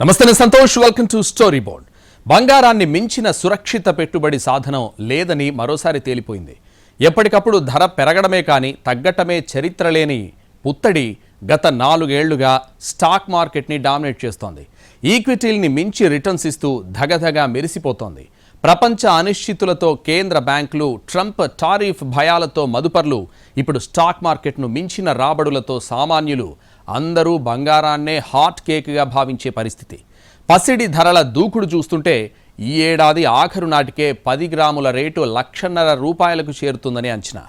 నమస్తే నేను Santosh welcome to story board బంగారాన్ని మించిన సురక్షిత పెట్టుబడి సాధనం లేదని మరోసారి తేలిపోయింది. ఎప్పటికప్పుడు ధర పెరగడమే కానీ తగ్గటమే చరిత్ర లేని పుత్తడి గత నాలుగేళ్ళుగా స్టాక్ మార్కెట్ని డామినేట్ చేస్తోంది. ఈక్విటీల్ని మించి రిటర్న్స్ ఇస్తూ ధగధగా మెరిసిపోతోంది. ప్రపంచ అనిశ్చితులతో కేంద్ర బ్యాంకులు ట్రంప్ టారిఫ్ భయాలతో మదుపర్లు ఇప్పుడు స్టాక్ మార్కెట్ను మించిన రాబడులతో సామాన్యులు అందరూ బంగారాన్నే హాట్ కేక్గా భావించే పరిస్థితి. పసిడి ధరల దూకుడు చూస్తుంటే ఈ ఏడాది ఆఖరు నాటికే పది గ్రాముల రేటు లక్షన్నర రూపాయలకు చేరుతుందని అంచనా.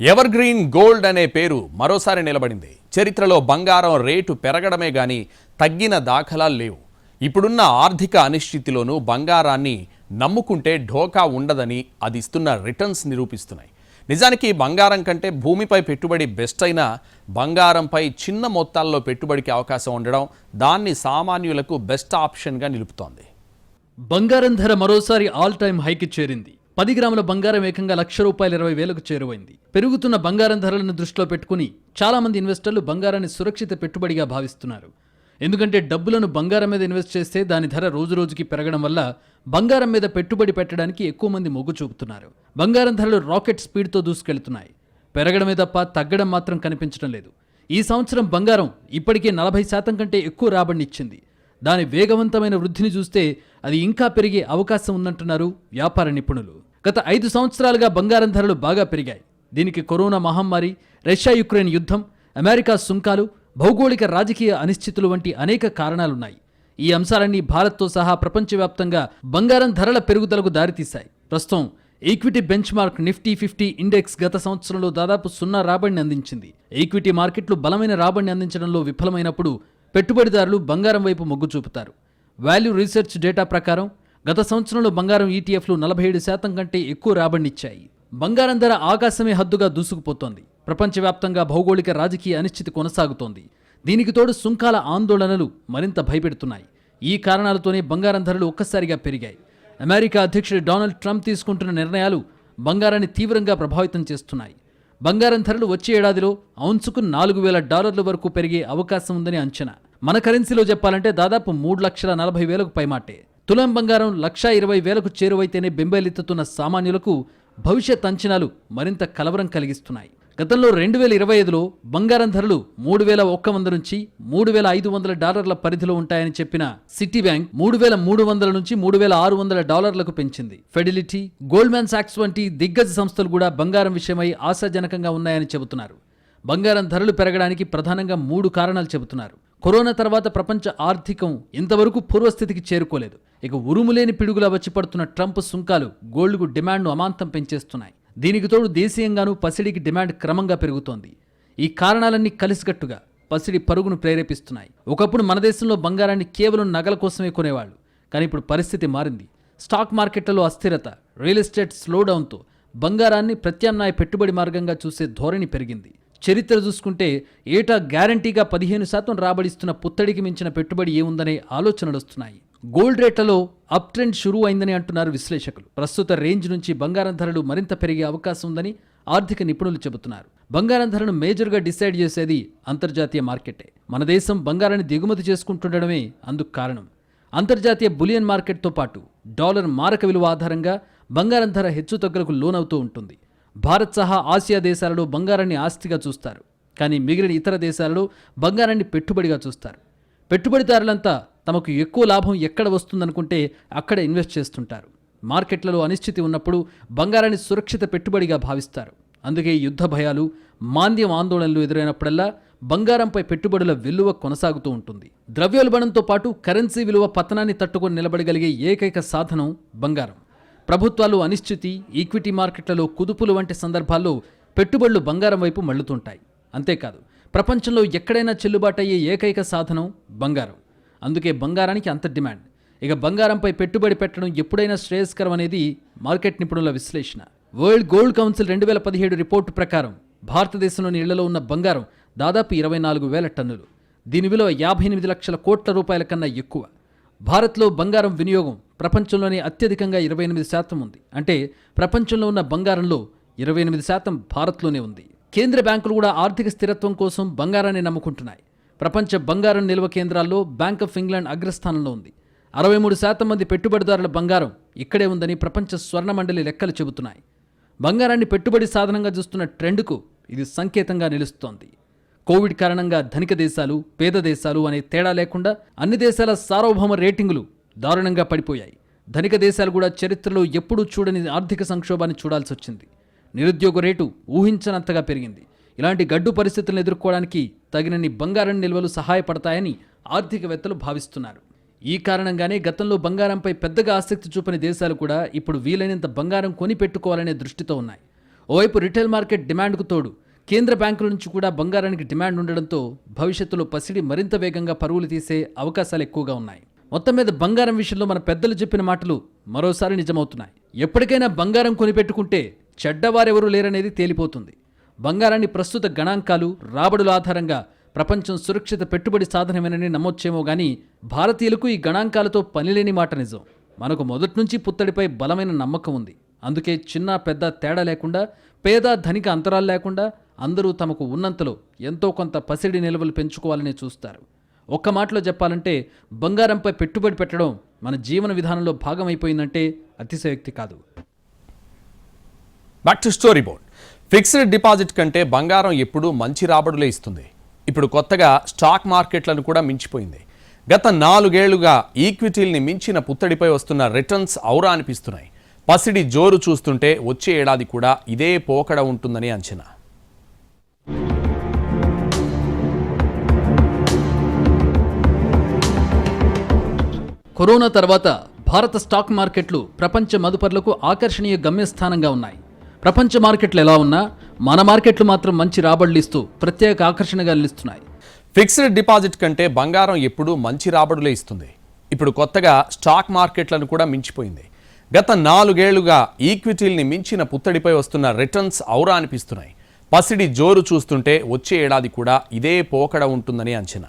ఎవర్ గ్రీన్ గోల్డ్ అనే పేరు మరోసారి నిలబడింది. చరిత్రలో బంగారం రేటు పెరగడమే గాని తగ్గిన దాఖలాలు లేవు. ఇప్పుడున్న ఆర్థిక అనిశ్చితిలోనూ బంగారాన్ని నమ్ముకుంటే ఢోకా ఉండదని అది ఇస్తున్న రిటర్న్స్ నిరూపిస్తున్నాయి. నిజానికి బంగారం కంటే భూమిపై పెట్టుబడి బెస్ట్ అయినా బంగారంపై చిన్న మొత్తాల్లో పెట్టుబడికి అవకాశం ఉండడం దాన్ని సామాన్యులకు బెస్ట్ ఆప్షన్గా నిలుపుతోంది. బంగారం ధర మరోసారి ఆల్ టైమ్ హైకి చేరింది. పది గ్రాముల బంగారం ఏకంగా లక్ష రూపాయల ఇరవై వేలకు చేరువైంది. పెరుగుతున్న బంగారం ధరలను దృష్టిలో పెట్టుకుని చాలామంది ఇన్వెస్టర్లు బంగారాన్ని సురక్షిత పెట్టుబడిగా భావిస్తున్నారు. ఎందుకంటే డబ్బులను బంగారం మీద ఇన్వెస్ట్ చేస్తే దాని ధర రోజు రోజుకి పెరగడం వల్ల బంగారం మీద పెట్టుబడి పెట్టడానికి ఎక్కువ మంది మొగ్గు చూపుతున్నారు. బంగారం ధరలు రాకెట్ స్పీడ్తో దూసుకెళ్తున్నాయి. పెరగడమే తప్ప తగ్గడం మాత్రం కనిపించడం లేదు. ఈ సంవత్సరం బంగారం ఇప్పటికే నలభై శాతం కంటే ఎక్కువ రాబడినిచ్చింది దాని వేగవంతమైన వృద్ధిని చూస్తే అది ఇంకా పెరిగే అవకాశం ఉందంటున్నారు వ్యాపార నిపుణులు. గత ఐదు సంవత్సరాలుగా బంగారం ధరలు బాగా పెరిగాయి. దీనికి కరోనా మహమ్మారి రష్యా యుక్రెయిన్ యుద్ధం అమెరికా సుంకాలు భౌగోళిక రాజకీయ అనిశ్చితులు వంటి అనేక కారణాలున్నాయి. ఈ అంశాలన్నీ భారత్తో సహా ప్రపంచవ్యాప్తంగా బంగారం ధరల పెరుగుదలకు దారితీశాయి. ప్రస్తుతం equity benchmark Nifty fifty index గత సంవత్సరంలో దాదాపు సున్నా రాబడిని అందించింది. ఈక్విటీ మార్కెట్లు బలమైన రాబడిని అందించడంలో విఫలమైనప్పుడు పెట్టుబడిదారులు బంగారం వైపు మొగ్గు చూపుతారు. వాల్యూ రీసెర్చ్ డేటా ప్రకారం గత సంవత్సరంలో బంగారం ఈటీఎఫ్లు నలభై ఏడు శాతం కంటే ఎక్కువ రాబడినిచ్చాయి. బంగారం ధర ఆకాశమే హద్దుగా దూసుకుపోతోంది. ప్రపంచవ్యాప్తంగా భౌగోళిక రాజకీయ అనిశ్చితి కొనసాగుతోంది. దీనికి తోడు సుంకాల ఆందోళనలు మరింత భయపెడుతున్నాయి. ఈ కారణాలతోనే బంగారం ధరలు ఒక్కసారిగా పెరిగాయి. అమెరికా అధ్యక్షుడు డొనాల్డ్ ట్రంప్ తీసుకుంటున్న నిర్ణయాలు బంగారాన్ని తీవ్రంగా ప్రభావితం చేస్తున్నాయి. బంగారం ధరలు వచ్చే ఏడాదిలో ఔన్సుకు నాలుగు వేల డాలర్ల వరకు పెరిగే అవకాశం ఉందని అంచనా. మన కరెన్సీలో చెప్పాలంటే దాదాపు మూడు లక్షల నలభై వేలకు పైమాటే. తులం బంగారం లక్షా ఇరవై వేలకు చేరువైతేనే బెంబేలెత్తుతున్న సామాన్యులకు భవిష్యత్ అంచనాలు మరింత కలవరం కలిగిస్తున్నాయి. గతంలో రెండు వేల ఇరవై ఐదులో బంగారం ధరలు మూడు వేల ఒక్క వంద నుంచి మూడు వేల ఐదు వందల డాలర్ల పరిధిలో ఉంటాయని చెప్పిన సిటీ బ్యాంక్ మూడు వేల మూడు వందల నుంచి మూడు వేల ఆరు వందల డాలర్లకు పెంచింది. ఫెడిలిటీ గోల్డ్మ్యాన్ సాక్స్ వంటి దిగ్గజ సంస్థలు కూడా బంగారం విషయమై ఆశాజనకంగా ఉన్నాయని చెబుతున్నారు. బంగారం ధరలు పెరగడానికి ప్రధానంగా మూడు కారణాలు చెబుతున్నారు. కరోనా తర్వాత ప్రపంచ ఆర్థికం ఇంతవరకు పూర్వస్థితికి చేరుకోలేదు. ఇక ఉరుములేని పిడుగులా వచ్చి పడుతున్న ట్రంప్ సుంకాలు గోల్డ్కు డిమాండ్ను అమాంతం పెంచేస్తున్నాయి. దీనికి తోడు దేశీయంగానూ పసిడికి డిమాండ్ క్రమంగా పెరుగుతోంది. ఈ కారణాలన్నీ కలిసికట్టుగా పసిడి పరుగును ప్రేరేపిస్తున్నాయి. ఒకప్పుడు మన దేశంలో బంగారాన్ని కేవలం నగల కోసమే కొనేవాళ్ళు. కానీ ఇప్పుడు పరిస్థితి మారింది. స్టాక్ మార్కెట్లలో అస్థిరత రియల్ ఎస్టేట్ స్లోడౌన్తో బంగారాన్ని ప్రత్యామ్నాయ పెట్టుబడి మార్గంగా చూసే ధోరణి పెరిగింది. చరిత్ర చూసుకుంటే ఏటా గ్యారంటీగా పదిహేను శాతం రాబడిస్తున్న పుత్తడికి మించిన పెట్టుబడి ఏముందనే ఆలోచనలు వస్తున్నాయి. గోల్డ్ రేట్లలో అప్ ట్రెండ్ షురూ అయిందని అంటున్నారు విశ్లేషకులు. ప్రస్తుత రేంజ్ నుంచి బంగారం ధరలు మరింత పెరిగే అవకాశం ఉందని ఆర్థిక నిపుణులు చెబుతున్నారు. బంగారం ధరను మేజర్గా డిసైడ్ చేసేది అంతర్జాతీయ మార్కెటే. మన దేశం బంగారాన్ని దిగుమతి చేసుకుంటుండడమే అందుకు కారణం. అంతర్జాతీయ బులియన్ మార్కెట్తో పాటు డాలర్ మారక విలువ ఆధారంగా బంగారం ధర హెచ్చుతగ్గులకు లోనవుతూ ఉంటుంది. భారత్ సహా ఆసియా దేశాలలో బంగారాన్ని ఆస్తిగా చూస్తారు. కానీ మిగిలిన ఇతర దేశాలలో బంగారాన్ని పెట్టుబడిగా చూస్తారు. పెట్టుబడిదారులంతా తమకు ఎక్కువ లాభం ఎక్కడ వస్తుందనుకుంటే అక్కడ ఇన్వెస్ట్ చేస్తుంటారు. మార్కెట్లలో అనిశ్చితి ఉన్నప్పుడు బంగారాన్ని సురక్షిత పెట్టుబడిగా భావిస్తారు. అందుకే యుద్ధ భయాలు మాంద్యం ఆందోళనలు ఎదురైనప్పుడల్లా బంగారంపై పెట్టుబడుల విలువ కొనసాగుతూ ఉంటుంది. ద్రవ్యోల్బణంతో పాటు కరెన్సీ విలువ పతనాన్ని తట్టుకొని నిలబడగలిగే ఏకైక సాధనం బంగారం. ప్రభుత్వాలు అనిశ్చితి ఈక్విటీ మార్కెట్లలో కుదుపులు వంటి సందర్భాల్లో పెట్టుబడులు బంగారం వైపు మళ్ళుతుంటాయి. అంతేకాదు ప్రపంచంలో ఎక్కడైనా చెల్లుబాటు అయ్యే ఏకైక సాధనం బంగారం. అందుకే బంగారానికి అంత డిమాండ్. ఇక బంగారంపై పెట్టుబడి పెట్టడం ఎప్పుడైనా శ్రేయస్కరం అనేది మార్కెట్ నిపుణుల విశ్లేషణ. వరల్డ్ గోల్డ్ కౌన్సిల్ రెండు వేల పదిహేడు రిపోర్టు ప్రకారం భారతదేశంలోని ఇళ్ళలో ఉన్న బంగారం దాదాపు ఇరవై నాలుగు వేల టన్నులు. దీని విలువ యాభై ఎనిమిది లక్షల కోట్ల రూపాయల కన్నా ఎక్కువ. భారత్లో బంగారం వినియోగం ప్రపంచంలోనే అత్యధికంగా ఇరవై ఎనిమిది శాతం ఉంది. అంటే ప్రపంచంలో ఉన్న బంగారంలో ఇరవై ఎనిమిది శాతం భారత్లోనే ఉంది. కేంద్ర బ్యాంకులు కూడా ఆర్థిక స్థిరత్వం కోసం బంగారాన్ని నమ్ముకుంటున్నాయి. ప్రపంచ బంగారం నిల్వ కేంద్రాల్లో బ్యాంక్ ఆఫ్ ఇంగ్లాండ్ అగ్రస్థానంలో ఉంది. అరవై మూడు శాతం మంది పెట్టుబడిదారుల బంగారం ఇక్కడే ఉందని ప్రపంచ స్వర్ణ మండలి లెక్కలు చెబుతున్నాయి. బంగారాన్ని పెట్టుబడి సాధనంగా చూస్తున్న ట్రెండ్కు ఇది సంకేతంగా నిలుస్తోంది. కోవిడ్ కారణంగా ధనిక దేశాలు పేద దేశాలు అనే తేడా లేకుండా అన్ని దేశాల సార్వభౌమ రేటింగులు దారుణంగా పడిపోయాయి. ధనిక దేశాలు కూడా చరిత్రలో ఎప్పుడూ చూడని ఆర్థిక సంక్షోభాన్ని చూడాల్సి వచ్చింది. నిరుద్యోగ రేటు ఊహించనంతగా పెరిగింది. ఇలాంటి గడ్డు పరిస్థితులను ఎదుర్కోవడానికి తగినన్ని బంగారం నిల్వలు సహాయపడతాయని ఆర్థికవేత్తలు భావిస్తున్నారు. ఈ కారణంగానే గతంలో బంగారంపై పెద్దగా ఆసక్తి చూపని దేశాలు కూడా ఇప్పుడు వీలైనంత బంగారం కొని పెట్టుకోవాలనే దృష్టితో ఉన్నాయి. ఓవైపు రిటైల్ మార్కెట్ డిమాండ్కు తోడు కేంద్ర బ్యాంకుల నుంచి కూడా బంగారానికి డిమాండ్ ఉండడంతో భవిష్యత్తులో పసిడి మరింత వేగంగా పరుగులు తీసే అవకాశాలు ఎక్కువగా ఉన్నాయి. మొత్తం మీద బంగారం విషయంలో మన పెద్దలు చెప్పిన మాటలు మరోసారి నిజమవుతున్నాయి. ఎప్పటికైనా బంగారం కొనిపెట్టుకుంటే చెడ్డవారెవరూ లేరనేది తేలిపోతుంది. బంగారాన్ని ప్రస్తుత గణాంకాలు రాబడుల ఆధారంగా ప్రపంచం సురక్షిత పెట్టుబడి సాధనమేనని నమ్మొచ్చేమో గానీ భారతీయులకు ఈ గణాంకాలతో పనిలేని మాట నిజం. మనకు మొదటి నుంచి పుత్తడిపై బలమైన నమ్మకం ఉంది. అందుకే చిన్న పెద్ద తేడా లేకుండా పేద ధనిక అంతరాలు లేకుండా అందరూ తమకు ఉన్నంతలో ఎంతో కొంత పసిడి నిల్వలు పెంచుకోవాలని చూస్తారు. ఒక్క మాటలో చెప్పాలంటే బంగారంపై పెట్టుబడి పెట్టడం మన జీవన విధానంలో భాగమైపోయిందంటే అతిశయోక్తి కాదు. Back to story board fixed deposit కంటే బంగారం ఎప్పుడూ మంచి రాబడులే ఇస్తుంది. ఇప్పుడు కొత్తగా స్టాక్ మార్కెట్లను కూడా మించిపోయింది. గత నాలుగేళ్ళుగా ఈక్విటీల్ని మించిన పుత్తడిపై వస్తున్న రిటర్న్స్ ఔరా అనిపిస్తున్నాయి. పసిడి జోరు చూస్తుంటే వచ్చే ఏడాది కూడా ఇదే పోకడ ఉంటుందని అంచనా. కరోనా తర్వాత భారత స్టాక్ మార్కెట్లు ప్రపంచ మదుపర్లకు ఆకర్షణీయ గమ్యస్థానంగా ఉన్నాయి. ప్రపంచ మార్కెట్లు ఎలా ఉన్నా మన మార్కెట్లు మాత్రం మంచి రాబడులు ఇస్తూ ప్రత్యేక ఆకర్షణగా నిలుస్తున్నాయి. ఫిక్స్డ్ డిపాజిట్ కంటే బంగారం ఎప్పుడూ మంచి రాబడులే ఇస్తుంది. ఇప్పుడు కొత్తగా స్టాక్ మార్కెట్లను కూడా మించిపోయింది. గత నాలుగేళ్ళుగా ఈక్విటీల్ని మించిన పుత్తడిపై వస్తున్న రిటర్న్స్ ఔరా అనిపిస్తున్నాయి. పసిడి జోరు చూస్తుంటే వచ్చే ఏడాది కూడా ఇదే పోకడ ఉంటుందని అంచనా.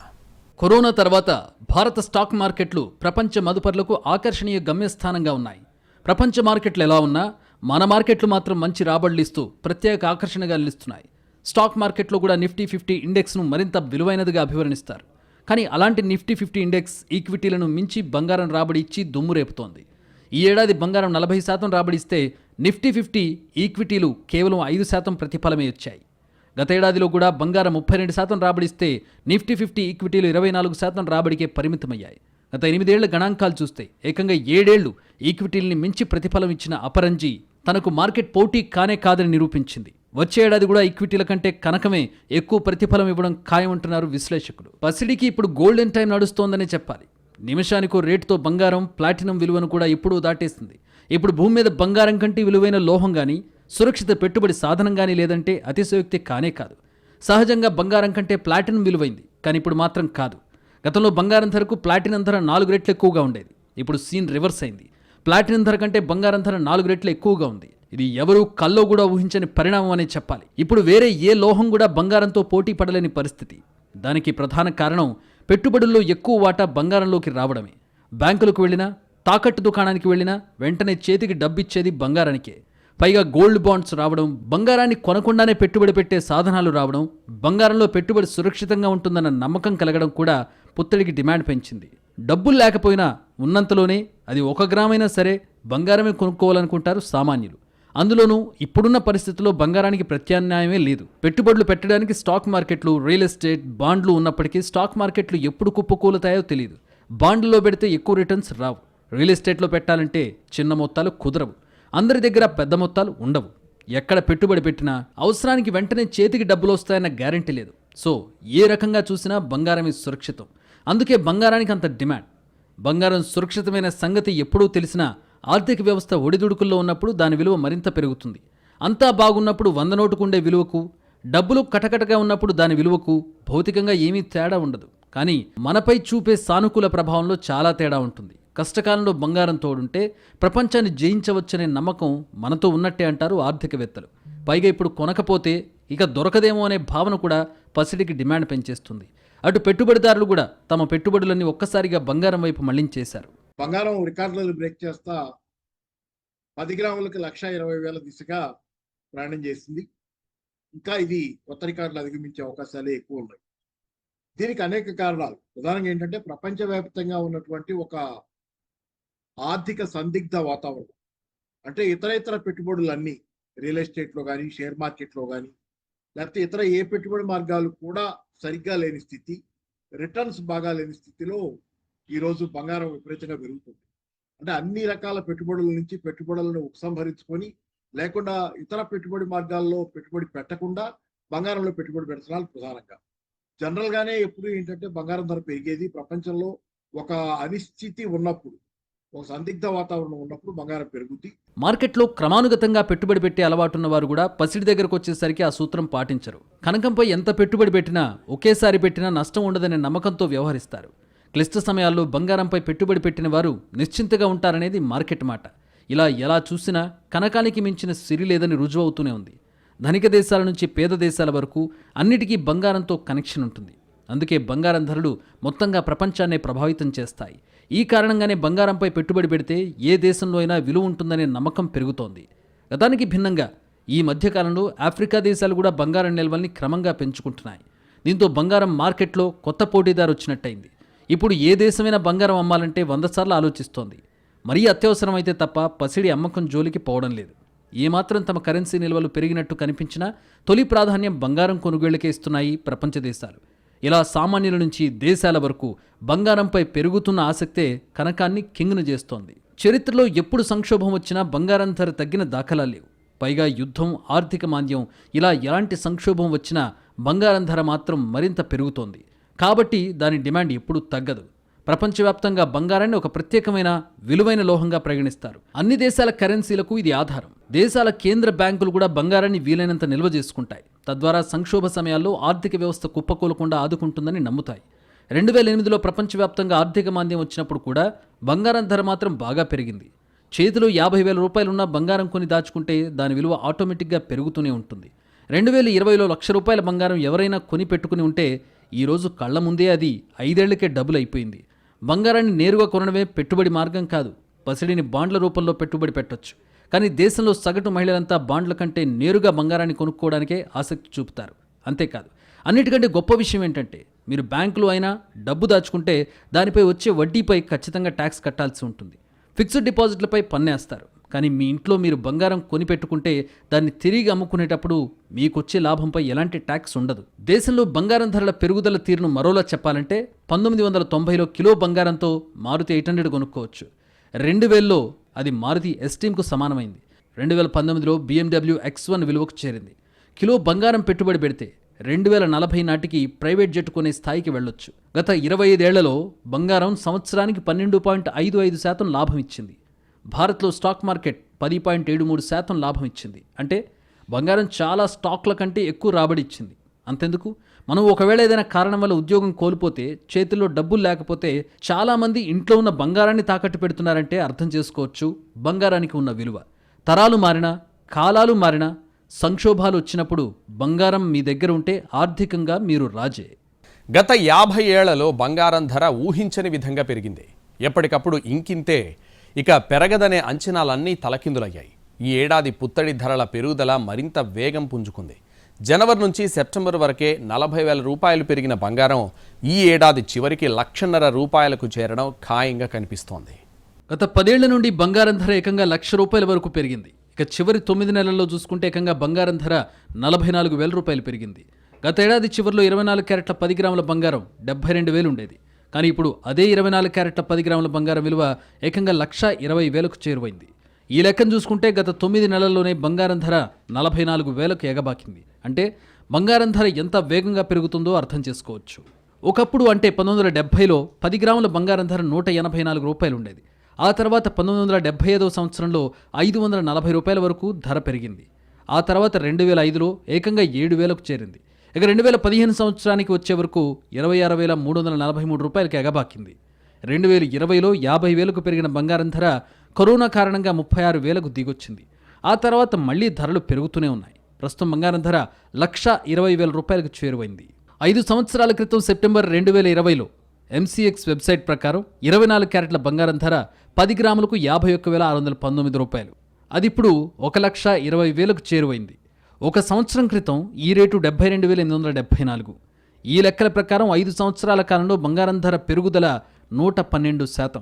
కరోనా తర్వాత భారత స్టాక్ మార్కెట్లు ప్రపంచ మదుపర్లకు ఆకర్షణీయ గమ్యస్థానంగా ఉన్నాయి. ప్రపంచ మార్కెట్లు ఎలా ఉన్నా మన మార్కెట్లు మాత్రం మంచి రాబడులు ఇస్తూ ప్రత్యేక ఆకర్షణగా నిలుస్తున్నాయి. స్టాక్ మార్కెట్లో కూడా నిఫ్టీ ఫిఫ్టీ ఇండెక్స్ను మరింత విలువైనదిగా అభివర్ణిస్తారు. కానీ అలాంటి నిఫ్టీ ఫిఫ్టీ ఇండెక్స్ ఈక్విటీలను మించి బంగారం రాబడి ఇచ్చి దుమ్ము రేపుతోంది. ఈ ఏడాది బంగారం నలభై శాతం రాబడిస్తే నిఫ్టీ ఫిఫ్టీ ఈక్విటీలు కేవలం ఐదు శాతం ప్రతిఫలమే వచ్చాయి. గతేడాదిలో కూడా బంగారం ముప్పై రెండు శాతం రాబడిస్తే నిఫ్టీ ఫిఫ్టీ ఈక్విటీలు ఇరవై నాలుగు శాతం రాబడికే పరిమితమయ్యాయి. గత ఎనిమిదేళ్ళ గణాంకాలు చూస్తే ఏకంగా ఏడేళ్ళు ఈక్విటీల్ని మించి ప్రతిఫలం ఇచ్చిన అపరంజి తనకు మార్కెట్ పోటీ కానే కాదని నిరూపించింది. వచ్చే ఏడాది కూడా ఈక్విటీల కంటే కనకమే ఎక్కువ ప్రతిఫలం ఇవ్వడం ఖాయమంటున్నారు విశ్లేషకులు పసిడికి ఇప్పుడు గోల్డెన్ టైం నడుస్తోందనే చెప్పాలి. నిమిషానికో రేటుతో బంగారం ప్లాటినం విలువను కూడా ఎప్పుడూ దాటేసింది. ఇప్పుడు భూమి మీద బంగారం కంటే విలువైన లోహం కానీ సురక్షిత పెట్టుబడి సాధనం కానీ లేదంటే అతిశయోక్తి కానే కాదు. సహజంగా బంగారం కంటే ప్లాటినం విలువైంది కానీ ఇప్పుడు మాత్రం కాదు. గతంలో బంగారం ధరకు ప్లాటినం ధర నాలుగు రెట్లు ఎక్కువగా ఉండేది. ఇప్పుడు సీన్ రివర్స్ అయింది. ప్లాటినం ధర కంటే బంగారం ధర నాలుగు రెట్లు ఎక్కువగా ఉంది. ఇది ఎవరూ కల్లో కూడా ఊహించని పరిణామం అనే చెప్పాలి. ఇప్పుడు వేరే ఏ లోహం కూడా బంగారంతో పోటీ పడలేని పరిస్థితి. దానికి ప్రధాన కారణం పెట్టుబడుల్లో ఎక్కువ వాటా బంగారంలోకి రావడమే. బ్యాంకులకు వెళ్ళినా తాకట్టు దుకాణానికి వెళ్ళినా వెంటనే చేతికి డబ్బిచ్చేది బంగారానికే. పైగా గోల్డ్ బాండ్స్ రావడం బంగారాన్ని కొనకుండానే పెట్టుబడి పెట్టే సాధనాలు రావడం బంగారంలో పెట్టుబడి సురక్షితంగా ఉంటుందన్న నమ్మకం కలగడం కూడా పుత్తడికి డిమాండ్ పెంచింది. డబ్బులు లేకపోయినా ఉన్నంతలోనే అది ఒక గ్రామైనా సరే బంగారమే కొనుక్కోవాలనుకుంటారు సామాన్యులు. అందులోనూ ఇప్పుడున్న పరిస్థితుల్లో బంగారానికి ప్రత్యామ్నాయమే లేదు. పెట్టుబడులు పెట్టడానికి స్టాక్ మార్కెట్లు రియల్ ఎస్టేట్ బాండ్లు ఉన్నప్పటికీ స్టాక్ మార్కెట్లు ఎప్పుడు కుప్పకూలుతాయో తెలియదు బాండ్లలో పెడితే ఎక్కువ రిటర్న్స్ రావు. రియల్ ఎస్టేట్లో పెట్టాలంటే చిన్న మొత్తాలు కుదరవు. అందరి దగ్గర పెద్ద మొత్తాలు ఉండవు. ఎక్కడ పెట్టుబడి పెట్టినా అవసరానికి వెంటనే చేతికి డబ్బులు వస్తాయన్న గ్యారంటీ లేదు. సో ఏ రకంగా చూసినా బంగారమే సురక్షితం. అందుకే బంగారానికి అంత డిమాండ్. బంగారం సురక్షితమైన సంగతి ఎప్పుడూ తెలిసినా ఆర్థిక వ్యవస్థ ఒడిదుడుకుల్లో ఉన్నప్పుడు దాని విలువ మరింత పెరుగుతుంది. అంతా బాగున్నప్పుడు వంద నోటుకుండే విలువకు డబ్బులు కటకటగా ఉన్నప్పుడు దాని విలువకు భౌతికంగా ఏమీ తేడా ఉండదు. కానీ మనపై చూపే సానుకూల ప్రభావంలో చాలా తేడా ఉంటుంది. కష్టకాలంలో బంగారం తోడుంటే ప్రపంచాన్ని జయించవచ్చనే నమ్మకం మనతో ఉన్నట్టే అంటారు ఆర్థికవేత్తలు. పైగా ఇప్పుడు కొనకపోతే ఇక దొరకదేమో అనే భావన కూడా పసిడికి డిమాండ్ పెంచేస్తుంది. అటు పెట్టుబడిదారులు కూడా తమ పెట్టుబడులన్నీ ఒక్కసారిగా బంగారం వైపు మళ్ళించేశారు. బంగారం రికార్డులను బ్రేక్ చేస్తా పది గ్రాములకు లక్ష ఇరవై వేల దిశగా ప్రయాణం చేసింది. ఇంకా ఇది కొత్త రికార్డులు అధిగమించే అవకాశాలే ఎక్కువ ఉన్నాయి. దీనికి అనేక కారణాలు. ప్రధానంగా ఏంటంటే ప్రపంచవ్యాప్తంగా ఉన్నటువంటి ఒక ఆర్థిక సందిగ్ధ వాతావరణం. అంటే ఇతర ఇతర పెట్టుబడులన్నీ రియల్ ఎస్టేట్లో కానీ షేర్ మార్కెట్లో కానీ లేకపోతే ఇతర ఏ పెట్టుబడి మార్గాలు కూడా సరిగ్గా లేని స్థితి రిటర్న్స్ బాగా లేని స్థితిలో ఈరోజు బంగారం విపరీతంగా పెరుగుతుంది. అంటే అన్ని రకాల పెట్టుబడుల నుంచి పెట్టుబడులను ఉపసంహరించుకొని లేకుండా ఇతర పెట్టుబడి మార్గాల్లో పెట్టుబడి పెట్టకుండా బంగారంలో పెట్టుబడి పెడుతున్నారు ప్రధానంగా. జనరల్గానే ఎప్పుడు ఏంటంటే బంగారం ధర పెరిగేది ప్రపంచంలో ఒక అనిశ్చితి ఉన్నప్పుడు ఒక సందిగ్ధ వాతావరణం ఉన్నప్పుడు బంగారం పెరుగుద్ది. మార్కెట్లో క్రమానుగతంగా పెట్టుబడి పెట్టే అలవాటున్న వారు కూడా పసిడి దగ్గరకు వచ్చేసరికి ఆ సూత్రం పాటించరు. కనకంపై ఎంత పెట్టుబడి పెట్టినా ఒకేసారి పెట్టినా నష్టం ఉండదనే నమ్మకంతో వ్యవహరిస్తారు. క్లిష్ట సమయాల్లో బంగారంపై పెట్టుబడి పెట్టిన వారు నిశ్చింతగా ఉంటారనేది మార్కెట్ మాట. ఇలా ఎలా చూసినా కనకానికి మించిన సిరి లేదని రుజువు అవుతూనే ఉంది. ధనిక దేశాల నుంచి పేద దేశాల వరకు అన్నిటికీ బంగారంతో కనెక్షన్ ఉంటుంది. అందుకే బంగారం ధరలు మొత్తంగా ప్రపంచాన్నే ప్రభావితం చేస్తాయి. ఈ కారణంగానే బంగారంపై పెట్టుబడి పెడితే ఏ దేశంలో అయినా విలువ ఉంటుందనే నమ్మకం పెరుగుతోంది. గతానికి భిన్నంగా ఈ మధ్యకాలంలో ఆఫ్రికా దేశాలు కూడా బంగారం నిల్వల్ని క్రమంగా పెంచుకుంటున్నాయి. దీంతో బంగారం మార్కెట్లో కొత్త పోటీదారు వచ్చినట్టయింది. ఇప్పుడు ఏ దేశమైనా బంగారం అమ్మాలంటే వంద సార్లు ఆలోచిస్తోంది. మరీ అత్యవసరమైతే తప్ప పసిడి అమ్మకం జోలికి పోవడం లేదు. ఏమాత్రం తమ కరెన్సీ నిల్వలు పెరిగినట్టు కనిపించినా తొలి ప్రాధాన్యం బంగారం కొనుగోళ్ళకే ఇస్తున్నాయి ప్రపంచ దేశాలు. ఇలా సామాన్యుల నుంచి దేశాల వరకు బంగారంపై పెరుగుతున్న ఆసక్తే కనకాన్ని కింగ్ను చేస్తోంది. చరిత్రలో ఎప్పుడు సంక్షోభం వచ్చినా బంగారం ధర తగ్గిన దాఖలా లేవు. పైగా యుద్ధం ఆర్థిక మాంద్యం ఇలా ఎలాంటి సంక్షోభం వచ్చినా బంగారం ధర మాత్రం మరింత పెరుగుతోంది. కాబట్టి దాని డిమాండ్ ఎప్పుడూ తగ్గదు. ప్రపంచవ్యాప్తంగా బంగారాన్ని ఒక ప్రత్యేకమైన విలువైన లోహంగా పరిగణిస్తారు. అన్ని దేశాల కరెన్సీలకు ఇది ఆధారం. దేశాల కేంద్ర బ్యాంకులు కూడా బంగారాన్ని వీలైనంత నిల్వ చేసుకుంటాయి. తద్వారా సంక్షోభ సమయాల్లో ఆర్థిక వ్యవస్థ కుప్పకూలకుండా ఆదుకుంటుందని నమ్ముతాయి. రెండు వేల ఎనిమిదిలో ప్రపంచవ్యాప్తంగా ఆర్థిక మాంద్యం వచ్చినప్పుడు కూడా బంగారం ధర మాత్రం బాగా పెరిగింది. చేతిలో యాభై వేల రూపాయలున్న బంగారం కొని దాచుకుంటే దాని విలువ ఆటోమేటిక్గా పెరుగుతూనే ఉంటుంది. రెండు వేల ఇరవైలో లక్ష రూపాయల బంగారం ఎవరైనా కొని పెట్టుకుని ఉంటే ఈరోజు కళ్ళ ముందే అది ఐదేళ్ళకే డబుల్ అయిపోయింది. బంగారాన్ని నేరుగా కొనడమే పెట్టుబడి మార్గం కాదు. పసిడిని బాండ్ల రూపంలో పెట్టుబడి పెట్టొచ్చు. కానీ దేశంలో సగటు మహిళలంతా బాండ్ల కంటే నేరుగా బంగారాన్ని కొనుక్కోవడానికే ఆసక్తి చూపుతారు. అంతేకాదు అన్నిటికంటే గొప్ప విషయం ఏంటంటే మీరు బ్యాంకులో అయినా డబ్బు దాచుకుంటే దానిపై వచ్చే వడ్డీపై ఖచ్చితంగా ట్యాక్స్ కట్టాల్సి ఉంటుంది. ఫిక్స్డ్ డిపాజిట్లపై పన్నేస్తారు. కానీ మీ ఇంట్లో మీరు బంగారం కొనిపెట్టుకుంటే దాన్ని తిరిగి అమ్ముకునేటప్పుడు మీకొచ్చే లాభంపై ఎలాంటి ట్యాక్స్ ఉండదు. దేశంలో బంగారం ధరల పెరుగుదల తీరును మరోలా చెప్పాలంటే పంతొమ్మిది వందల తొంభైలో కిలో బంగారంతో మారుతి ఎయిట్ హండ్రెడ్ కొనుక్కోవచ్చు. రెండు వేల్లో అది మారుతి ఎస్టీమ్కు సమానమైంది. రెండు వేల పంతొమ్మిదిలో బీఎండబ్ల్యూ ఎక్స్ వన్ విలువకు చేరింది. కిలో బంగారం పెట్టుబడి పెడితే రెండు వేల నలభై నాటికి ప్రైవేట్ జెట్ కొనే స్థాయికి వెళ్ళొచ్చు. గత ఇరవై ఐదేళ్ళలో బంగారం సంవత్సరానికి పన్నెండు పాయింట్ ఐదు ఐదు శాతం లాభం ఇచ్చింది. భారత్లో స్టాక్ మార్కెట్ పది పాయింట్ ఏడు మూడు శాతం లాభం ఇచ్చింది. అంటే బంగారం చాలా స్టాక్ల కంటే ఎక్కువ రాబడి ఇచ్చింది. అంతెందుకు? మనం ఒకవేళ ఏదైనా కారణం వల్ల ఉద్యోగం కోల్పోతే చేతిలో డబ్బులు లేకపోతే చాలామంది ఇంట్లో ఉన్న బంగారాన్ని తాకట్టు పెడుతున్నారంటే అర్థం చేసుకోవచ్చు. బంగారానికి ఉన్న విలువ. తరాలు మారినా కాలాలు మారినా సంక్షోభాలు వచ్చినప్పుడు బంగారం మీ దగ్గర ఉంటే ఆర్థికంగా మీరు రాజే. గత యాభై ఏళ్ళలో బంగారం ధర ఊహించని విధంగా పెరిగింది. ఎప్పటికప్పుడు ఇంకింతే ఇక పెరగదనే అంచనాలన్నీ తలకిందులయ్యాయి. ఈ ఏడాది పుత్తడి ధరల పెరుగుదల మరింత వేగం పుంజుకుంది. జనవరి నుంచి సెప్టెంబర్ వరకే నలభై వేల రూపాయలు పెరిగిన బంగారం ఈ ఏడాది చివరికి లక్షన్నర రూపాయలకు చేరడం ఖాయంగా కనిపిస్తోంది. గత పదేళ్ళ నుండి బంగారం ధర ఏకంగా లక్ష రూపాయల వరకు పెరిగింది. ఇక చివరి తొమ్మిది నెలల్లో చూసుకుంటే ఏకంగా బంగారం ధర నలభై నాలుగు వేల రూపాయలు పెరిగింది. గత ఏడాది చివరిలో ఇరవై నాలుగు క్యారెట్ల పది గ్రాముల బంగారం డెబ్బై రెండు వేలు ఉండేది. కానీ ఇప్పుడు అదే ఇరవై నాలుగు క్యారెట్ల పది గ్రాముల బంగారం విలువ ఏకంగా లక్ష ఇరవై వేలకు చేరువైంది. ఈ లెక్కను చూసుకుంటే గత తొమ్మిది నెలల్లోనే బంగారం ధర నలభై నాలుగు వేలకు ఎగబాకింది. అంటే బంగారం ధర ఎంత వేగంగా పెరుగుతుందో అర్థం చేసుకోవచ్చు. ఒకప్పుడు అంటే పంతొమ్మిది వందల డెబ్బైలో పది గ్రాముల బంగారం ధర నూట ఎనభై నాలుగు రూపాయలు ఉండేది. ఆ తర్వాత పంతొమ్మిది వందల డెబ్బై ఐదవ సంవత్సరంలో ఐదు వందల నలభై రూపాయల వరకు ధర పెరిగింది. ఆ తర్వాత రెండు వేల ఐదులో ఏకంగా ఏడు వేలకు చేరింది. ఇక రెండు వేల పదిహేను సంవత్సరానికి వచ్చే వరకు ఇరవై ఆరు వేల మూడు వందల నలభై మూడు రూపాయలకి ఎగబాకింది. రెండు వేల ఇరవైలో యాభై వేలకు పెరిగిన బంగారం ధర కరోనా కారణంగా ముప్పై ఆరు వేలకు దిగొచ్చింది. ఆ తర్వాత మళ్ళీ ధరలు పెరుగుతూనే ఉన్నాయి. ప్రస్తుతం బంగారం ధర లక్ష ఇరవై వేల రూపాయలకు చేరువైంది. ఐదు సంవత్సరాల క్రితం సెప్టెంబర్ రెండు వేల ఇరవైలో ఎంసీఎక్స్ వెబ్సైట్ ప్రకారం ఇరవై నాలుగు క్యారెట్ల బంగారం ధర పది గ్రాములకు యాభై ఒక్క వేల ఆరు వందల పంతొమ్మిది రూపాయలు. అది ఇప్పుడు ఒక లక్ష ఇరవై వేలకు చేరువైంది. ఒక సంవత్సరం క్రితం ఈ రేటు డెబ్బై రెండు వేల ఎనిమిది వందల డెబ్బై నాలుగు. ఈ లెక్కల ప్రకారం ఐదు సంవత్సరాల కాలంలో బంగారం ధర పెరుగుదల నూట పన్నెండు శాతం.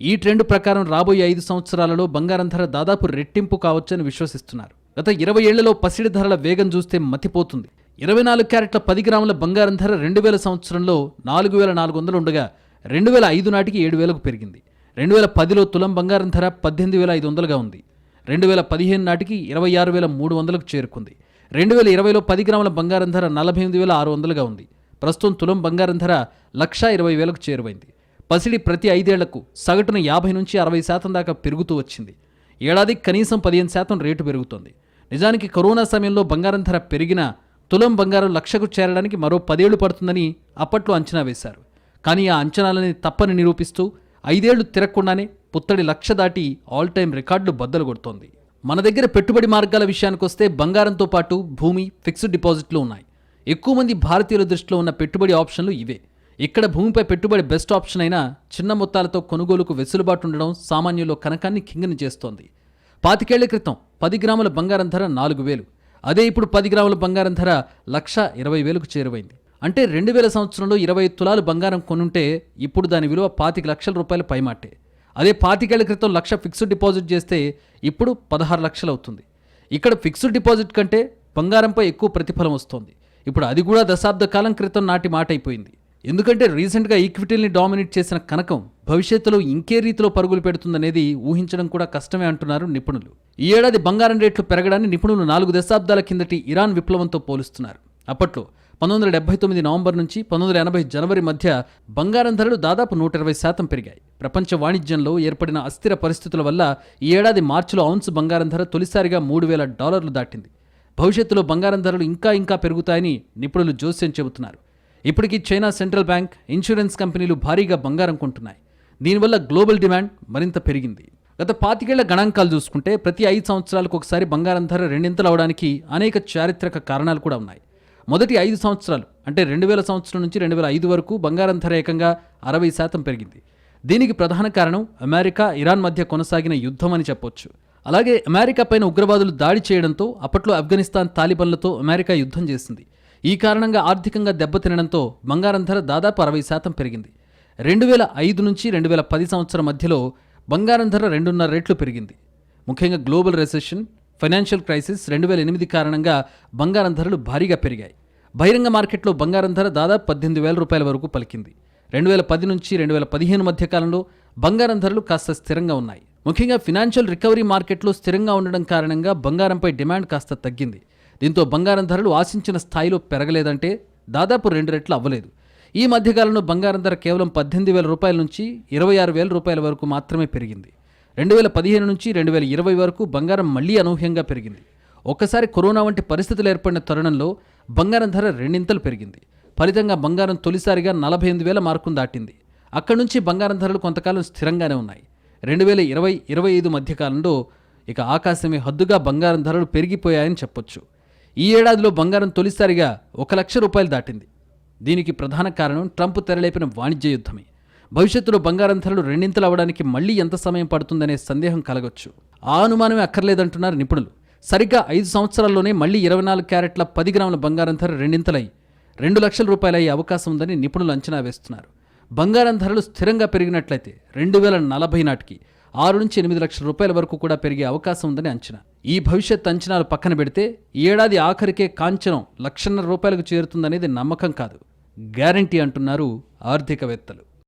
ఈ ట్రెండ్ ప్రకారం రాబోయే ఐదు సంవత్సరాలలో బంగారం ధర దాదాపు రెట్టింపు కావచ్చని విశ్వసిస్తున్నారు. గత ఇరవై ఏళ్ళలో పసిడి ధరల వేగం చూస్తే మతిపోతుంది. ఇరవై నాలుగు క్యారెట్ల పది గ్రాముల బంగారం ధర రెండు వేల సంవత్సరంలో నాలుగు వేల నాలుగు వందలు ఉండగా రెండు వేల ఐదు నాటికి ఏడు వేలకు పెరిగింది. రెండు వేల పదిలో తులం బంగారం ధర పద్దెనిమిది వేల ఐదు వందలుగా ఉంది. రెండు వేల పదిహేను నాటికి ఇరవై ఆరు వేల మూడు వందలకు చేరుకుంది. రెండు వేల ఇరవైలో పది గ్రాముల బంగారం ధర నలభై ఎనిమిది వేల ఆరు వందలుగా ఉంది. ప్రస్తుతం తులం బంగారం ధర లక్షా ఇరవై వేలకు చేరువైంది. పసిడి ప్రతి ఐదేళ్ళకు సగటున యాభై నుంచి అరవై శాతం దాకా పెరుగుతూ వచ్చింది. ఏడాదికి కనీసం పదిహేను శాతం రేటు పెరుగుతోంది. నిజానికి కరోనా సమయంలో బంగారం ధర పెరిగినా తులం బంగారం లక్షకు చేరడానికి మరో పదేళ్ళు పడుతుందని అప్పట్లో అంచనా వేశారు. కానీ ఆ అంచనాలని తప్పని నిరూపిస్తూ ఐదేళ్ళు తిరగకుండానే పుత్తడి లక్ష దాటి ఆల్ టైం రికార్డులు బద్దలు కొడుతోంది. మన దగ్గర పెట్టుబడి మార్గాల విషయానికి వస్తే బంగారంతో పాటు భూమి ఫిక్స్డ్ డిపాజిట్లు ఉన్నాయి. ఎక్కువ మంది భారతీయుల దృష్టిలో ఉన్న పెట్టుబడి ఆప్షన్లు ఇవే. ఇక్కడ భూమిపై పెట్టుబడి బెస్ట్ ఆప్షన్ అయినా చిన్న మొత్తాలతో కొనుగోలుకు వెసులుబాటు ఉండడం సామాన్యుల్లో కనకాన్ని కింగని చేస్తోంది. పాతికేళ్ళ క్రితం పది గ్రాముల బంగారం ధర నాలుగు వేలు. అదే ఇప్పుడు పది గ్రాముల బంగారం ధర లక్ష ఇరవై వేలకు చేరువైంది. అంటే రెండు వేల సంవత్సరంలో ఇరవై తులాలు బంగారం కొనుంటే ఇప్పుడు దాని విలువ పాతిక లక్షల రూపాయల పైమాటే. అదే పాతికేళ్ళ క్రితం లక్ష ఫిక్స్డ్ డిపాజిట్ చేస్తే ఇప్పుడు పదహారు లక్షలు అవుతుంది. ఇక్కడ ఫిక్స్డ్ డిపాజిట్ కంటే బంగారంపై ఎక్కువ ప్రతిఫలం వస్తోంది. ఇప్పుడు అది కూడా దశాబ్ద కాలం క్రితం నాటి మాట అయిపోయింది. ఎందుకంటే రీసెంట్గా ఈక్విటీల్ని డామినేట్ చేసిన కనకం భవిష్యత్తులో ఇంకే రీతిలో పరుగులు పెడుతుందనేది ఊహించడం కూడా కష్టమే అంటున్నారు నిపుణులు. ఈ ఏడాది బంగారం రేట్లు పెరగడాన్ని నిపుణులు నాలుగు దశాబ్దాల కిందటి ఇరాన్ విప్లవంతో పోలుస్తున్నారు. అప్పట్లో పంతొమ్మిది వందల డెబ్బై తొమ్మిది నవంబర్ నుంచి పంతొమ్మిది వందల ఎనభై జనవరి మధ్య బంగారం ధరలు దాదాపు నూట ఇరవై శాతం పెరిగాయి. ప్రపంచ వాణిజ్యంలో ఏర్పడిన అస్థిర పరిస్థితుల వల్ల ఈ ఏడాది మార్చిలో ఔన్స్ బంగారం ధర తొలిసారిగా మూడు వేల డాలర్లు దాటింది. భవిష్యత్తులో బంగారం ధరలు ఇంకా ఇంకా పెరుగుతాయని నిపుణులు జోస్యం చెబుతున్నారు. ఇప్పటికీ చైనా సెంట్రల్ బ్యాంక్ ఇన్సూరెన్స్ కంపెనీలు భారీగా బంగారం కొంటున్నాయి. దీనివల్ల గ్లోబల్ డిమాండ్ మరింత పెరిగింది. గత పాతికేళ్ళ గణాంకాలు చూసుకుంటే ప్రతి ఐదు సంవత్సరాలకు ఒకసారి బంగారం ధర రెండింతలు అవడానికి అనేక చారిత్రక కారణాలు కూడా ఉన్నాయి. మొదటి ఐదు సంవత్సరాలు అంటే రెండు వేల సంవత్సరం నుంచి రెండు వేల ఐదు వరకు బంగారం ధర ఏకంగా అరవై శాతం పెరిగింది. దీనికి ప్రధాన కారణం అమెరికా ఇరాన్ మధ్య కొనసాగిన యుద్ధం అని చెప్పొచ్చు. అలాగే అమెరికా పైన ఉగ్రవాదులు దాడి చేయడంతో అప్పట్లో ఆఫ్ఘనిస్తాన్ తాలిబన్లతో అమెరికా యుద్ధం చేసింది. ఈ కారణంగా ఆర్థికంగా దెబ్బతినడంతో బంగారం ధర దాదాపు అరవై శాతం పెరిగింది. రెండు వేల ఐదు నుంచి రెండు వేల పది సంవత్సరం మధ్యలో బంగారం ధర రెండున్నర రెట్లు పెరిగింది. ముఖ్యంగా గ్లోబల్ రెసెషన్ ఫైనాన్షియల్ క్రైసిస్ రెండు వేల ఎనిమిది కారణంగా బంగారం ధరలు భారీగా పెరిగాయి. బహిరంగ మార్కెట్లో బంగారం ధర దాదాపు పద్దెనిమిది వేల రూపాయల వరకు పలికింది. రెండు వేల పది నుంచి రెండు వేల పదిహేను మధ్య కాలంలో బంగారం ధరలు కాస్త స్థిరంగా ఉన్నాయి. ముఖ్యంగా ఫినాన్షియల్ రికవరీ మార్కెట్లో స్థిరంగా ఉండడం కారణంగా బంగారంపై డిమాండ్ కాస్త తగ్గింది. దీంతో బంగారం ధరలు ఆశించిన స్థాయిలో పెరగలేదంటే దాదాపు రెండు రెట్లు అవ్వలేదు. ఈ మధ్యకాలంలో బంగారం ధర కేవలం పద్దెనిమిది వేల రూపాయల నుంచి ఇరవై ఆరు వేల రూపాయల వరకు మాత్రమే పెరిగింది. రెండు వేల పదిహేను నుంచి రెండు వేల ఇరవై వరకు బంగారం మళ్ళీ అనూహ్యంగా పెరిగింది. ఒక్కసారి కరోనా వంటి పరిస్థితులు ఏర్పడిన తరుణంలో బంగారం ధర రెండింతలు పెరిగింది. ఫలితంగా బంగారం తొలిసారిగా నలభై ఎనిమిది వేల మార్కును దాటింది. అక్కడి నుంచి బంగారం ధరలు కొంతకాలం స్థిరంగానే ఉన్నాయి. రెండు వేల ఇరవై ఇరవై ఐదు మధ్యకాలంలో ఇక ఆకాశమే హద్దుగా బంగారం ధరలు పెరిగిపోయాయని చెప్పొచ్చు. ఈ ఏడాదిలో బంగారం తొలిసారిగా ఒక లక్ష రూపాయలు దాటింది. దీనికి ప్రధాన కారణం ట్రంప్ తెరలేపిన వాణిజ్య యుద్ధమే. భవిష్యత్తులో బంగారం ధరలు రెండింతలు అవడానికి మళ్ళీ ఎంత సమయం పడుతుందనే సందేహం కలగొచ్చు. ఆ అనుమానమే అక్కర్లేదంటున్నారు నిపుణులు. సరిగ్గా ఐదు సంవత్సరాల్లోనే మళ్ళీ ఇరవై నాలుగు క్యారెట్ల పది గ్రాముల బంగారం ధర రెండింతలై రెండు లక్షల రూపాయలు అయ్యే అవకాశం ఉందని నిపుణులు అంచనా వేస్తున్నారు. బంగారం ధరలు స్థిరంగా పెరిగినట్లయితే రెండు వేల నలభై నాటికి ఆరు నుంచి ఎనిమిది లక్షల రూపాయల వరకు కూడా పెరిగే అవకాశం ఉందని అంచనా. ఈ భవిష్యత్ అంచనాలు పక్కన పెడితే ఈ ఏడాది ఆఖరికే కాంచనం లక్షన్నర రూపాయలకు చేరుతుందనేది నమ్మకం కాదు. గ్యారంటీ అంటున్నారు ఆర్థికవేత్తలు.